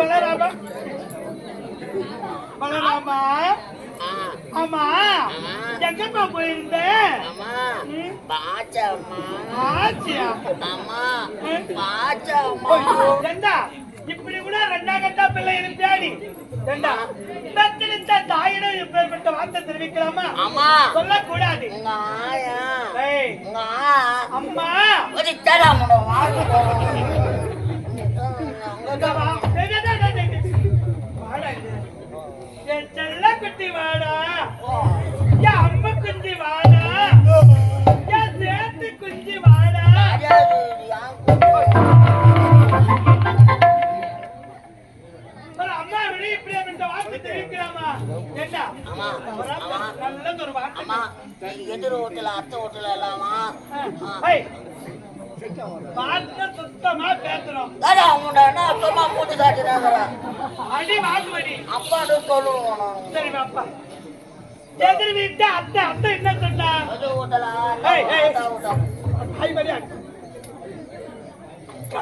பலராமா? பலராமா? ஆமா. எங்கம்மா போயிருந்த? இப்படி கூட ரெண்டா கட்டா பிள்ளை இருப்பியாடி ஏண்டா, பெத்தெடுத்த தாயிடம் இப்பேற்பட்ட வார்த்தை தெரிவிக்கலாமா? அம்மா சொல்லக்கூடாது. அம்மா. ஒரு தராமுட இங்க குட்டி வாடா. என் அம்மா குட்டி வாடா. என் சேத்து குட்டி வாடா. அம்மா விட இப்படி இந்த வார்த்தை அம்மா அம்மா நல்லது ஒரு வார்த்தை அம்மா எதிர் ஓட்டல அத்தை ஓட்டல எல்லாமா சுத்தமா பேசுறோம். காட்டுறாங்க அடி வாங்குவடி. அப்பாடு சொல்லுவோம். சரி அப்பா எதிர் வீட்டு அத்தை அத்தை என்ன சொன்னா?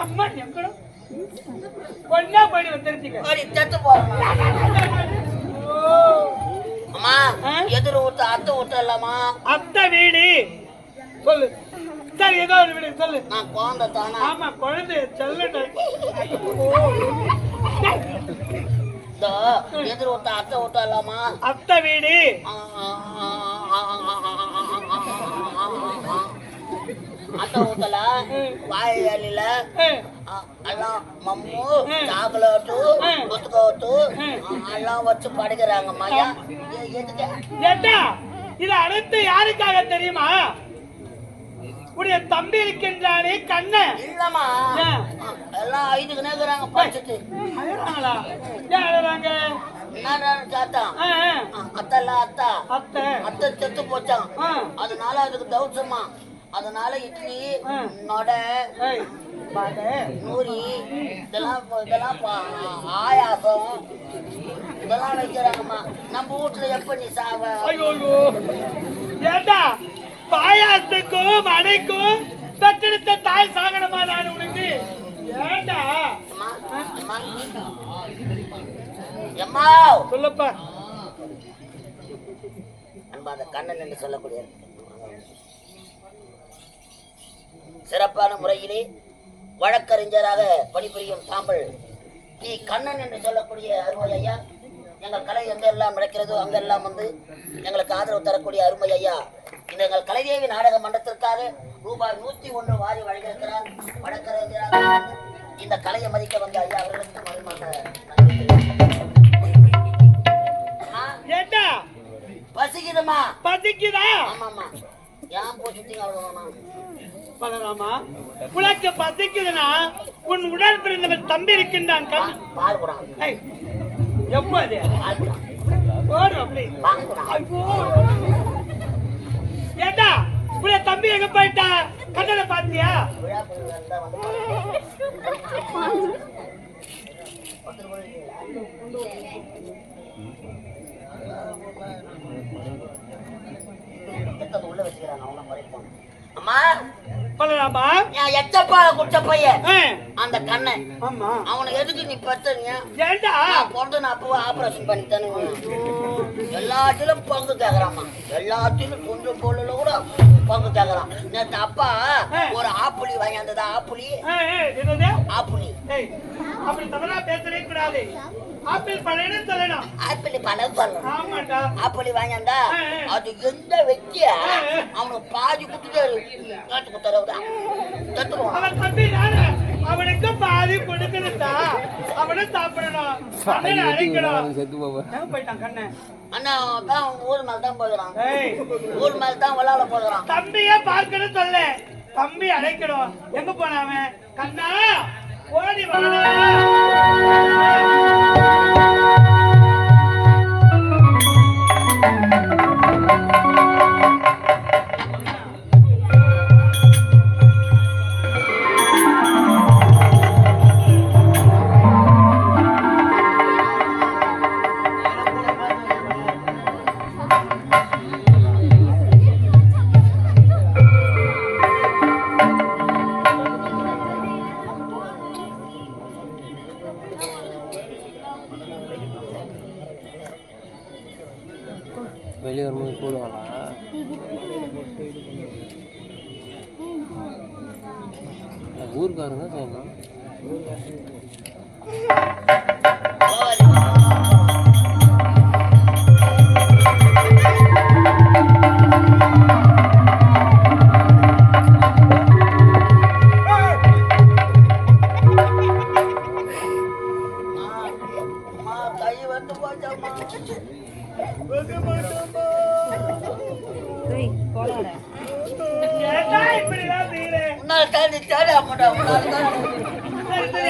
அம்மா எங்கடோ? பொண்ணா போயிட்டு வந்துருச்சீங்க செத்து போறோம் அம்மா? எதிர் ஓட்ட அத்தை ஓட்ட இல்லாமா அத்தை வீடு. சொல்லு. சரி ஏதோ ஒரு வீடு சொல்லு நான் குழந்தை தானே ஆமா குழந்தை செல்லு இந்த எதிர் ஓட்ட அத்தை இல்லாமா அத்தை வீடு அத்தை ஊத்தல வாய் வேலையில ஏய், எல்லாம் மம்மு சாக்லேட்டு புத்துக்கோட்டு எல்லாம் வச்சு படிக்கிறாங்க மையா எதுக்கு ஏண்டா இது அனைத்து யாருக்காக தெரியுமா உடைய தம்பி இருக்கின்றானே கண்ணன் இல்லம்மா? எல்லாம் ஐதுக்கு நேக்குறாங்க படிச்சுட்டு அழுறாங்களா ஏன் அழுறாங்க. அத்தல்ல அத்தா. அத்தை. அத்தை செத்து போச்சான். அதனால அதுக்கு தவுசமா அதனால இட்லி. நொடை. நூரி இதெல்லாம் இதெல்லாம் ஆயாசம். இதெல்லாம் வைக்கிறாங்கம்மா. நம்ம வீட்டுல எப்ப நீ சாவ. ஏண்டா? பாயாசத்துக்கும் அடைக்கும் பெற்றெடுத்த தாய் சாகனமா நான் உனக்கு ஏண்டா? எம்மா! சொல்லப்பா. அன்பாத கண்ணன் என்று சொல்லக்கூடிய சிறப்பான முறையிலே வழக்கறிஞராக பணிபுரியும் தாம்பல் டி கண்ணன் என்று சொல்லக்கூடிய அருமை ஐயா. எங்கள் கலை எங்கெல்லாம் நடக்கிறதோ அங்கெல்லாம் வந்து எங்களுக்கு ஆதரவு தரக்கூடிய அருமை ஐயா. இந்த எங்கள் கலைதேவி நாடக மன்றத்திற்காக ரூபாய் நூத்தி ஒன்று வாரி வழங்கியிருக்கிறார். வழக்கறிஞராக இந்த கலையை மதிக்க வந்த ஐயா அவர்களுக்கு மறுமாக நன்றி. தெரிவித்துக் அம்மா, ஏண்டா? பசிக்குதுமா? பசிக்குதா? ஆமாம்மா. ஏன் போச்சுட்டீங்க அவ்வளோ பலராமா உனக்கு பசிக்குதுன்னா உன் உடல் பிறந்தவன் தம்பி இருக்கின்றான் பால் குடம் அப்படி. ஏண்டா? தம்பி எங்க போயிட்டா? கண்ணனை பாத்தியா உள்ள வச்சுக்கிறாங்க அவங்க அம்மா பலராமா என் எச்சப்பால பையன் அந்த கண்ணன் ஆமா. அவனை எதுக்கு நீ ஏண்டா? நான் பிறந்து நான் அப்பவே ஆபரேஷன் பண்ணி தானுங்க எல்லாத்திலும் பங்கு கேக்குறாமா எல்லாத்திலும் கொஞ்சம் பொருள் கூட பங்கு கேக்குறான். நேத்து அப்பா ஒரு ஆப்புளி வாங்கியாந்ததா ஆப்புளி ஆப்புளி அப்படி தவறா பேசவே கூடாது. ஆப்பிள் பழம்னு சொல்லணும்? ஆப்பிளி பழம் சொல்லணும். ஆமாண்டா. ஆப்பிளி வாங்கியாந்தா அது எந்த வெட்டிய? அவனுக்கு பாதி குத்துட்டு காட்டு குத்துறவுதா தத்துருவான். அவன் தம்பி நானு அவனுக்கு பாதி கொடுக்கணும்டா. அவனும் சாப்பிடணும். கண்ணனை அழைக்கணும். எங்க போயிட்டான் கண்ணன் அண்ணா தான் ஊர் மேல தான் போகிறான் ஏய். ஊர் மேல தான் விளாட போகிறான் தம்பிய பார்க்கணும் சொல்ல. தம்பி அழைக்கணும். எங்க போனாவன் கண்ணா ஓடி வாடா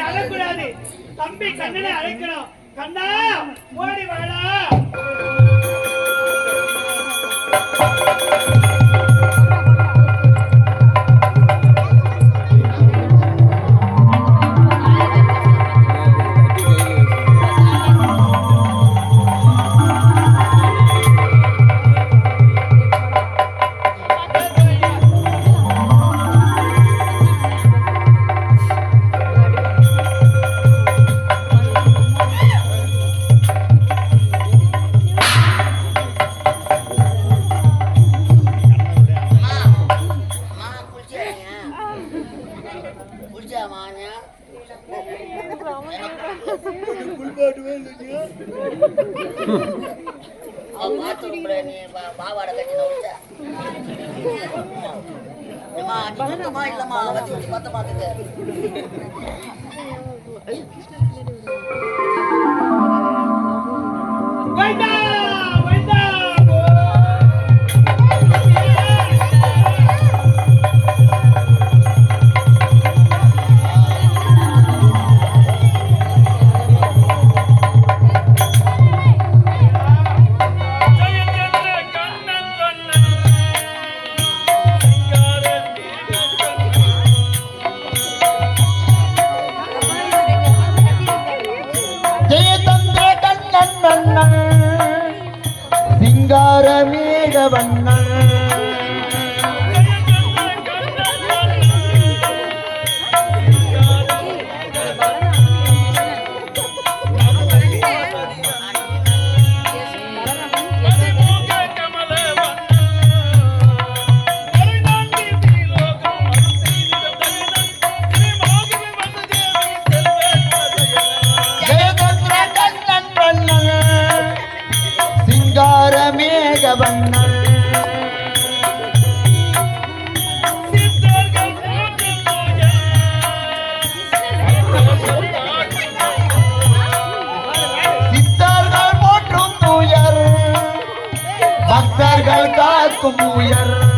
அழக்கூடாது தம்பி கண்ணனை அழைக்கணும் கண்ணா ஓடி வாடா இல்லம்மா அவத்தி பார்த்து பாத்துக்க அஜய தந்த கண்ணன் சிங்காரமேக வண்ணன் பக்தர்கள் காக்கும் உயர்.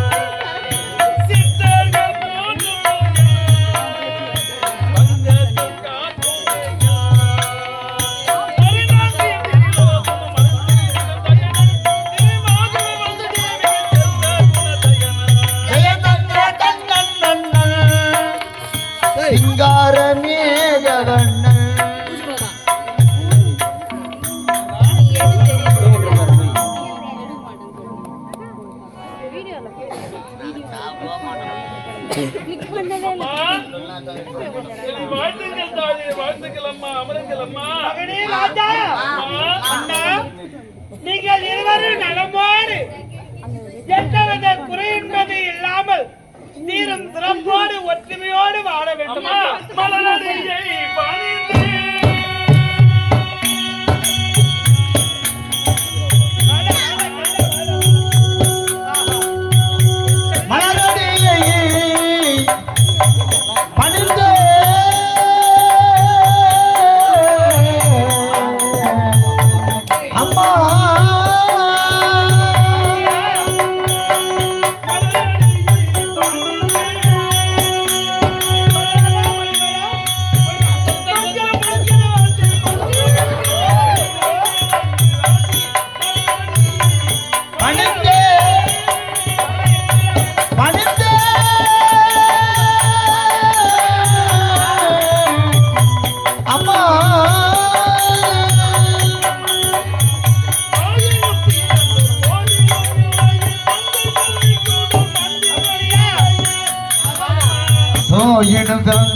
வேண்டும்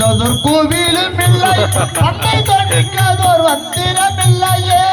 தொழுதோர் கோவிலும் இல்லை. அன்னை தொழுக்காதோர் வந்திரமில்லையே.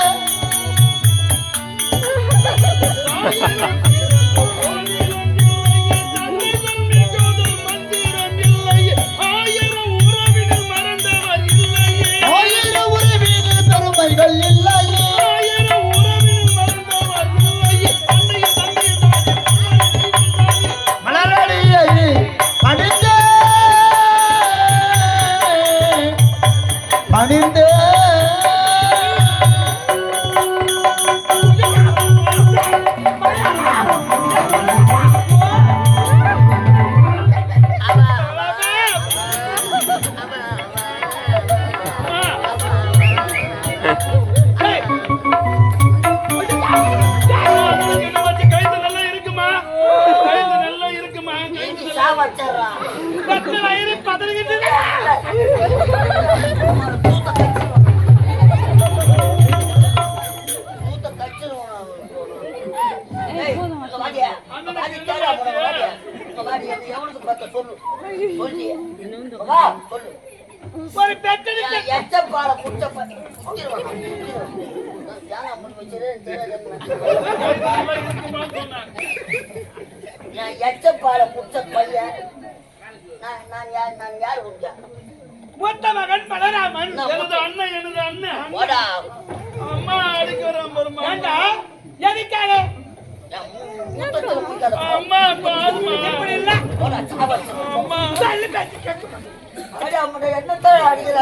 ஒரு என் எச்ச பாலை குடிச்சிருவான் நான், எச்ச பாலை பையன் நான் நான் யார் நான் யார் குடிச்சா மூத்த மகன் பலராமன் எனது அண்ணன் எனது அண்ணன். போடா அம்மா அடிக்க வரான் பாருமா ஏண்டா? எதுக்காக? அம்மா அம்மா அடிக்கிற?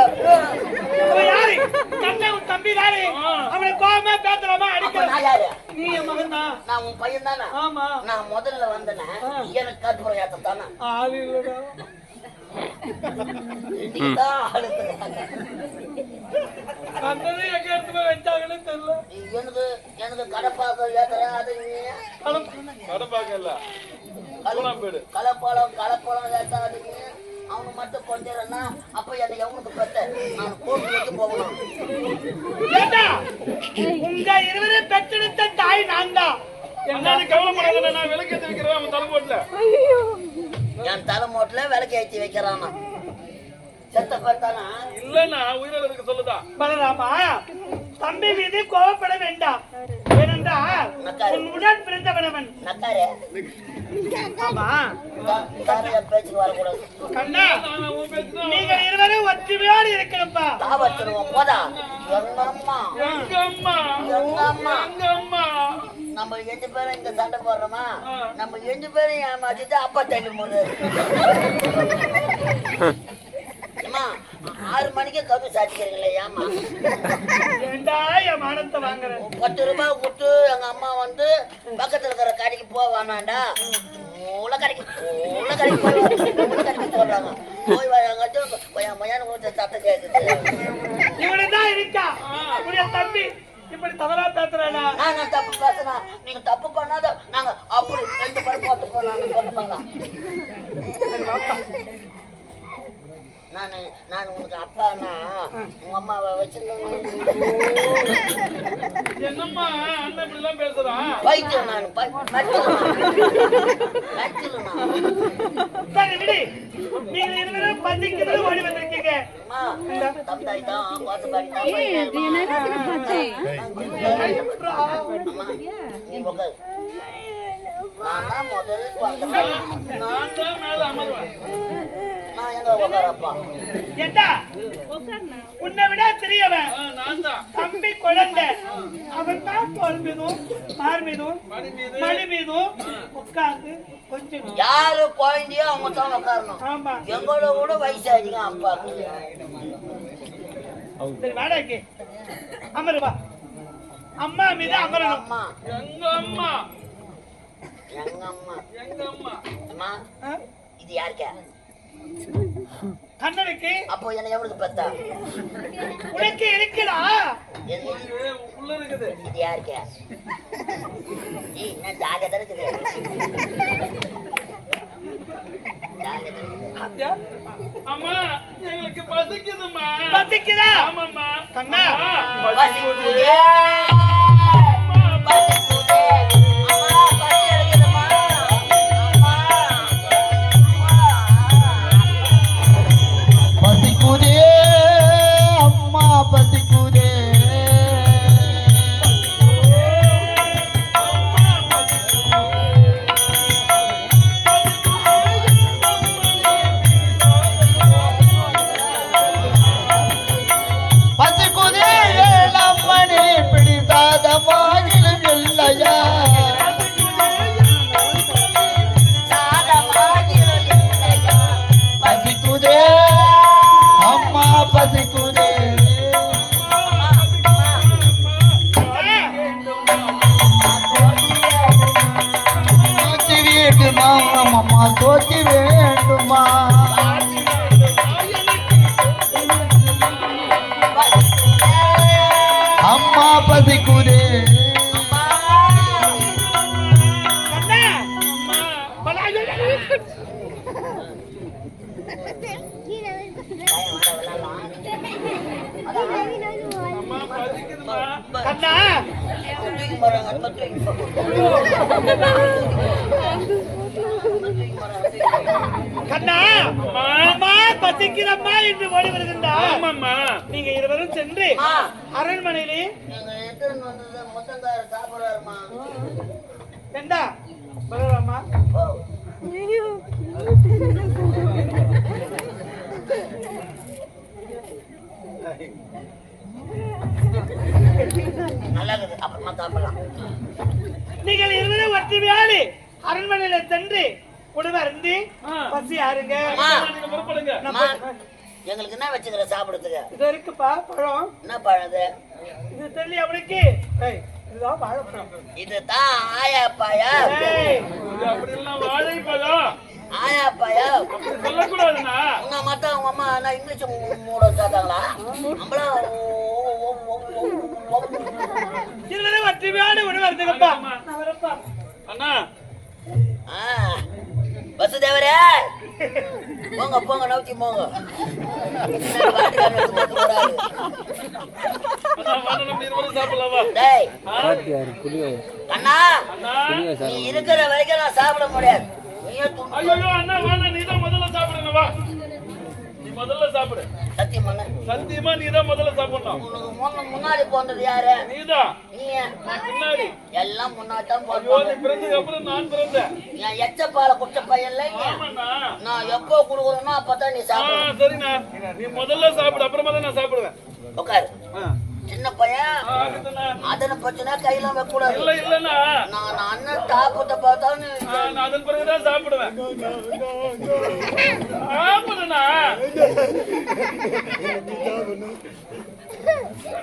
யாரு தம்பி அவனை அடிக்கிற நான் நீ என் மகன் தான் நான் உன் பையன் தானே ஆமா நான் முதல்ல வந்தேன் எனக்கு கட்டுப்புறம் தானே எனக்கு எனக்கு கடப்பாக்கம் ஏத்துற அது நீ? கடை பார்க்கல கூழாம்பேடு கலப்பழம் கலப்பழம் ஏத்தாது நீ? அவனு மட்டும் கொஞ்சறன்னா அப்ப என்னை எவனுக்கு பெத்த நான் கோர்ட்டு எடுத்து போகணும். உங்க இருவரும் பெற்றெடுத்த தாய் நான் தான் நீ கவலைப்படாத நான் விளக்கு ஏத்தி வைக்கிறேன் அவன் தலைப்போட்டல என் தலைமோட்டில் விளக்கு ஏற்றி வைக்கிறானா? செத்த பார்த்தானா இல்லன்னா உயிரோட இருக்க சொல்லுதா. பலராமா தம்பி மீது கோவப்பட வேண்டாம். ஏனென்றால் உன் உடன் பிறந்தவனவன். நீங்கள் இருவரும் ஒற்றுமையோடு இருக்கணும்பா. போதா எங்க அம்மா எங்க அம்மா எங்க அம்மா எங்க அம்மா நம்ம எட்டு பேரும் இங்க சண்டை போடுறோமா? நம்ம எட்டு பேரும் ஏமாத்திட்டு அப்பா தள்ளி போடு அம்மா ஆறு மணிக்கு கவு சாச்சிக்கிறீங்களே ஏமா மானத்தை பத்து ரூபாய் கொடுத்து எங்க அம்மா வந்து பக்கத்துல இருக்கிற கடைக்கு போவானாண்டா மூளை கடைக்கு மூளை கடைக்கு போய் கடைக்கு சொல்றாங்க போய் வாங்காச்சும் என் மயான கொடுத்த சத்தம் கேட்குது இவனு தான் இருக்கா உடைய தம்பி இப்படி தவறா பேசுறானா நான் நான் தப்பு பேசுனா நீங்க தப்பு பண்ணாத நாங்க அப்படி ரெண்டு பேரும் போட்டு போனாங்க போட்டு போகலாம் நான் நான் உனக்கு அப்பானா? உங்க அம்மாவை வச்சிருந்தேன் பேசுறான் நான் நான். முதல்ல நான் தான் மேல அமர்வேன். உன்னை விட பெரியவன். ஆ, நான் தான் தம்பி குழந்தை. அவன் தான் தோல் மீதும் மார் மீதும் மணி மீது மணி மீதும் உட்கார்ந்து கொஞ்சம் யாரு குழந்தையோ அவங்க தான் உட்காரணும். ஆமா. எங்களோட கூட வயசு அதிகம் அப்பாவுக்கு சரி வாடகைக்கு அமரு வா. அம்மா மீது அமரணும். அம்மா? எங்க அம்மா? எங்க அம்மா? எங்க அம்மா? அம்மா? இது யாருக்கா? கண்ணனுக்கு அப்போ என்ன எவனுக்கு பெத்தா உனக்கு இருக்குடா உள்ள இருக்குது. இது யாருக்கா? என்ன ஜாலியா தான் இருக்குது. அம்மா எங்களுக்கு பசிக்குதும்மா. பத்திக்குதா ஆமாம்மா. கண்ணா. பசிக்குதே. அம்மா, எங்களுக்கு என்ன வச்சுக்கிற சாப்பிடுறதுக்கு? இது இருக்குப்பா பழம். என்ன பழது இது? தெரியல அவனுக்கு? இதுதான் வாழைப்பழம். இதுதான் இது அப்படி எல்லாம் வாழைப்பழம் சொல்லக்கூடாதுண்ணா. உங்க மட்டும் உங்க அம்மா என்ன இங்கிலீஷ் மூட சாத்தாங்களா? நான் வரப்பா. அண்ணா. வசுதேவரே போங்க போங்க நோக்கி போங்க அண்ணா டேய் அண்ணா நீ இருக்கிற வரைக்கும் நான் சாப்பிட முடியாது ஐயோ அண்ணா நீ தான் முதல்ல சாப்பிடுங்க வா முதல்ல சாப்பிடு. சத்தியம்? சத்தியமா நீ தான் முதல்ல சாப்பிடணும். உனக்கு முன்ன முன்னாடி போனது யாரு? நீதான். நீ நான் பின்னாடி எல்லாம் முன்னாடி தான் போனோம் நீ பிறந்ததுக்கு அப்புறம் நான் பிறந்தேன். என் எச்ச பாலை நீ. ஆமாண்ணா. நான் எப்போ குடுக்குறேனோ அப்பதான் நீ சாப்பிடு சரிண்ணா. நீ முதல்ல சாப்பிடு அப்புறமா தான் நான் சாப்பிடுவேன். உட்காரு. ஆ. சின்ன பையன். அதனை பிரச்சனை கையெல்லாம் வைக்கக்கூடாது இல்ல இல்லண்ணா. நான் அண்ணன் ஆ, நான் அதன் பிறகுதான் சாப்பிடுவேன். சாப்பிடுண்ணா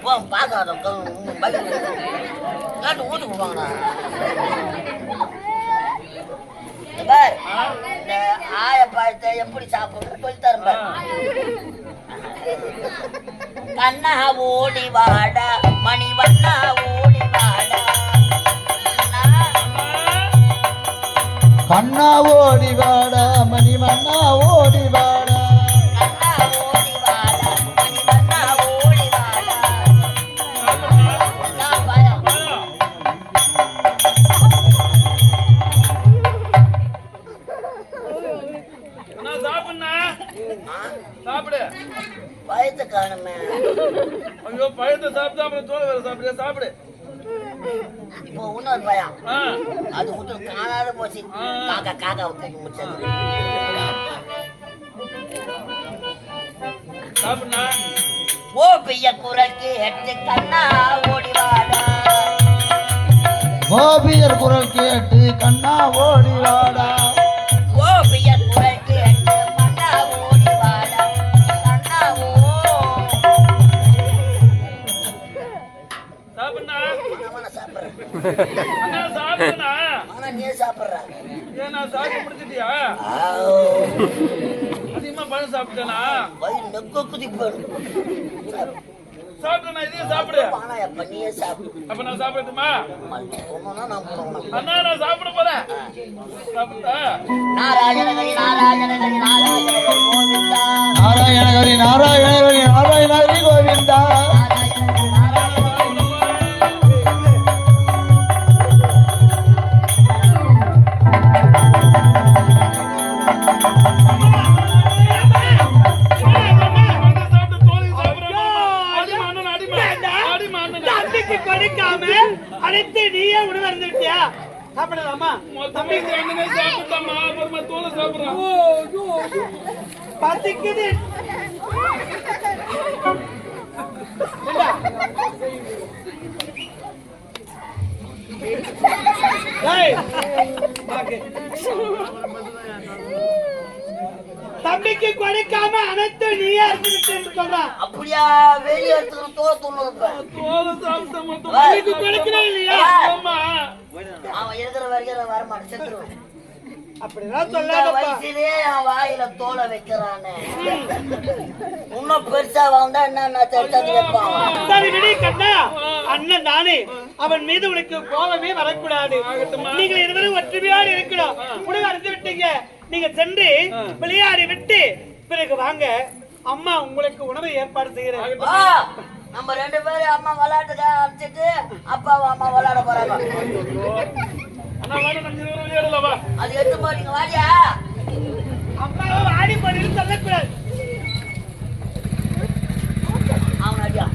போ பார்க்காத காட்டு ஊட்டு போவாங்கண்ணா இந்த பார், இந்த ஆய பழத்தை எப்படி சாப்பிடணும் சொல்லி தரேன் பார். கண்ணா ஓடி வாட மணிவண்ணா ஓடி வாட. கண்ணா, ஓடி வாட மணிவண்ணா ஓடி வாட. ஐயோ பழத்தை சாப்பிட்டா அப்புறம் தோல் வேற சாப்பிடு சாப்பிடு. இப்போ இன்னொரு பயம். அது விட்டு காணாத போச்சு. காக்கா காக்கா முடிச்சது சாப்பிடுண்ணா. ஓ பெய்ய குரல் கேட்டு கண்ணா ஓடி வாடா. கோபியர் குரல் கேட்டு கண்ணா ஓடி அதிகமா பழம் சாப்பிட்டேனா சாப்பிட்டேனா இதையும் சாப்பிடு சாப்பிடு அப்ப நான் சாப்பிடட்டுமா போனோம்னா நான் போனோம் அண்ணா நான் சாப்பிட போறேன் சாப்பிட்டா நாராயணகரி நாராயணகரி நாராயணகரி கோவிந்தா நாராயணகரி நாராயணகரி நாராயணகரி கோவிந்தா அனைத்து நீயே உணவு விட்டியா சாப்பிடலாமா? தம்பி அப்புறமா பசிக்குது. பாக்கு. தம்பிக்கு கொடுக்காம அனைத்து நீயே சொல்றான் அப்படியா? வெளியே எடுத்துக்கணும் தோல் துண்ணுப்பேன் தோலை சாப்பிட்ட மட்டும் தம்பிக்கு கொடுக்கணும் இல்லையா? அம்மா. அவன் இருக்கிற வரைக்கும் நான் செத்துருவேன். அப்படிதான் வயசுலயே அவன் வாயில தோலை வைக்கிறானே. இன்னும் பெருசா வந்தா என்ன சரி விடி கண்ணா. அண்ணன் தானே அவன் மீது உனக்கு கோபமே வரக்கூடாது. நீங்கள் இருவரும் ஒற்றுமையோடு இருக்கணும். உணவு அருந்து விட்டீங்க. நீங்க சென்று விளையாடி விட்டு பிறகு வாங்க. அம்மா உங்களுக்கு உணவை ஏற்பாடு செய்கிறேன் வா நம்ம ரெண்டு பேரும் அம்மா விளையாட்டுக்கா அடிச்சிட்டு அப்பாவும் அம்மா விளையாட போறாங்க. அது எடுத்து போறீங்க வாடியா? அம்மாவை ஆடி பண்ணிட்டு சொல்லக்கூடாது. அவன் அடியா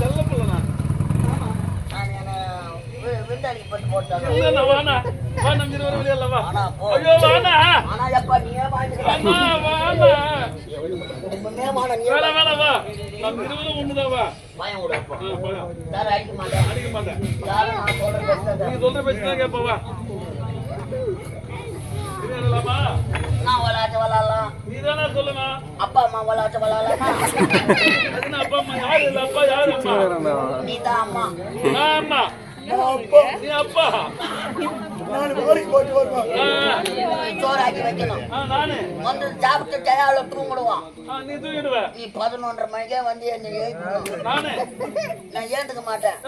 செல்ல பிள்ளைண்ணா நான் என்ன வி- விருந்தாளிக்கு போட்டு போட்டாங்க நீ வேணா வேணா வா. நம்ம இருவரும் ஒண்ணுதான் வா. பயம் விடு ஆ, போலாம். யாரும் அடிக்க மாட்டேன். அடிக்க மாட்டேன். யாரும் நான் சொல்றது பேசுறது நீ சொல்ற பேச்சு தான் கேட்ப வா. விளையாடலாமா நான் விளையாட்டு விளையாடலாம் நீ தானே சொல்லுங்க அப்பா அம்மா விளையாட்டு விளையாடலாமா அப்பா அம்மா யாரு? இல்ல அப்பா யாரு அம்மா? நீ தான் அம்மா. அம்மா. அப்பா. நான் வேலைக்கு போயிட்டு வருவேன் ஆ, சோறு ஆக்கி வைக்கணும் வந்து சாப்பிட்டு டயால தூங்கிடுவான். நீ பதினொன்றரை மணிக்கே வந்து என்னை நானு. நான் ஏந்துக்க மாட்டேன்.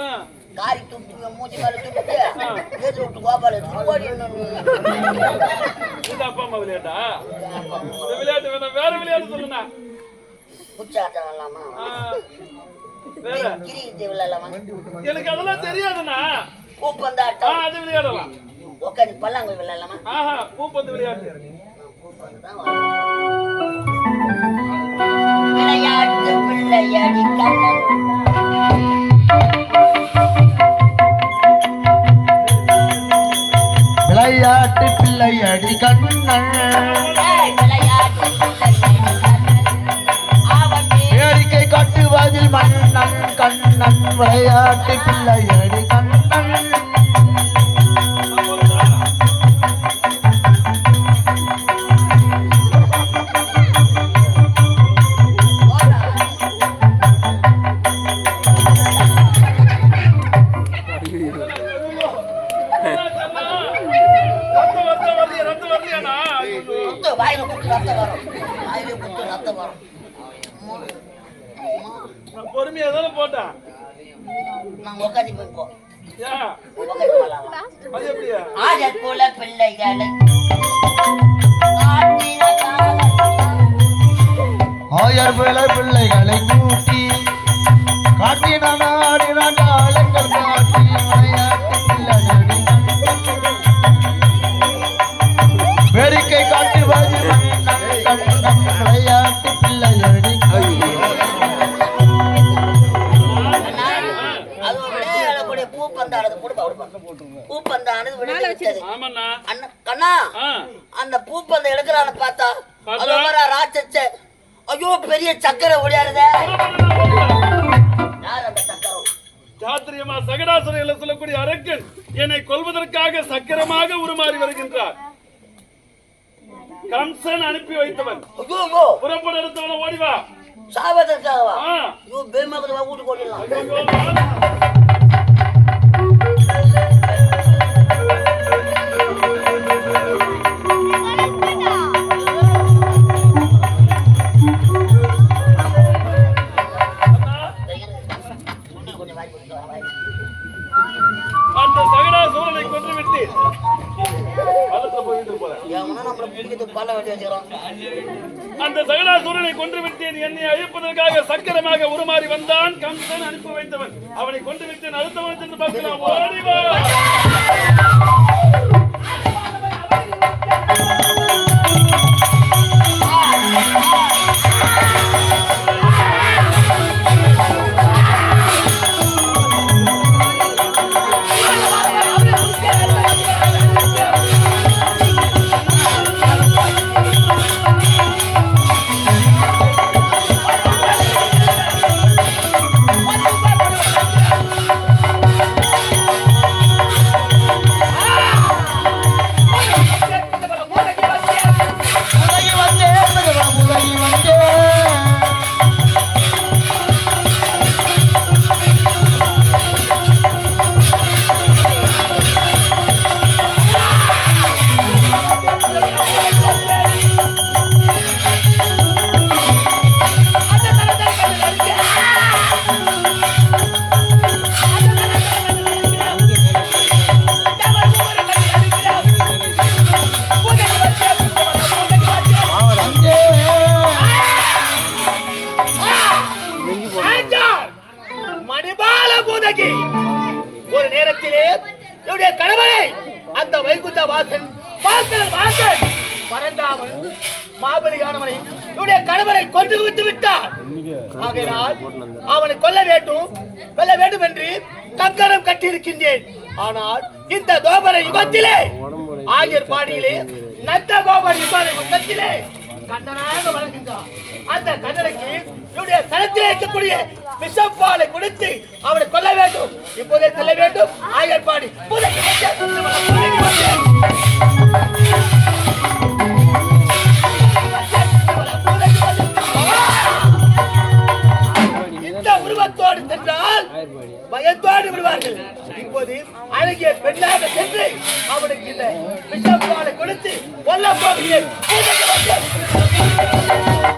காரி தூக்கி மூச்சு மேல தூக்கிட்டு ஏத்து விட்டு கோபால் ஓடி இது அப்பா அம்மா விளையாட்டா? இந்த விளையாட்டு வேணாம் வேற விளையாட்டு சொல்லுண்ணா. குச்சாட்டம் இல்லாமா ஆ, வேற கிரிக்கெட் விளையாடலாமா எனக்கு அதெல்லாம் தெரியாதுண்ணா. ஆ, பூப்பந்தாட்டம் அது விளையாடலாம். உட்காந்து பல்லாங்குழி விளையாடலாமா? ஆஹா பூப்பந்து விளையாட்டு. விளையாட்டு பிள்ளையடி கண்ணன். விளையாட்டு பிள்ளை அடி கண்ணன். விளையாட்டு பிள்ளை கொடுப்பா பூப்பந்தானது விளையாடுறது ஆமாண்ணா. அண்ணா கண்ணா அந்த பூப்பந்தை எடுக்கிறான்னு பார்த்தா? அது வர ராட்சச்ச ஐயோ பெரிய சக்கரை ஓடியாருதே. யார் அந்த சக்கரம்? சாத்திரியமா சகடாசுரையில சொல்லக்கூடிய அரக்கன் என்னை கொல்வதற்காக சக்கரமாக உருமாறி வருகின்றார். கம்சன் அனுப்பி வைத்தவன். புறப்பட எடுத்தவன ஓடிவா சாவதற்காகவா வீட்டுக்கு ஓடிடலாம் என்னுடைய அந்த வைகுந்த வாசன் வாசல் வாசன் பரந்தாமல் மாபலியானவனை என்னுடைய கணவரை கொண்டு விட்டு விட்டார் ஆகையால் அவனை கொல்ல வேண்டும் கொல்ல வேண்டும் என்று கங்கணம் கட்டியிருக்கின்றேன். ஆனால் இந்த தோபர யுகத்திலே ஆயர் பாடியிலே நந்த கோபர் யுகார யுகத்திலே கண்ணனாக வழங்குகிறார் அந்த கண்ணனுக்கு என்னுடைய தளத்திலே இருக்கக்கூடிய விஷப்பாலை கொடுத்து அவனை கொல்ல வேண்டும். இப்போதே கொல்ல வேண்டும். ஆயர்பாடி இந்த உருவத்தோடு சென்றால் பயத்தோடு விடுவார்கள். இப்போது அழகிய பெண்ணாக சென்று அவனுக்கு இந்த விஷப்பாலை கொடுத்து கொல்ல போகிறேன்.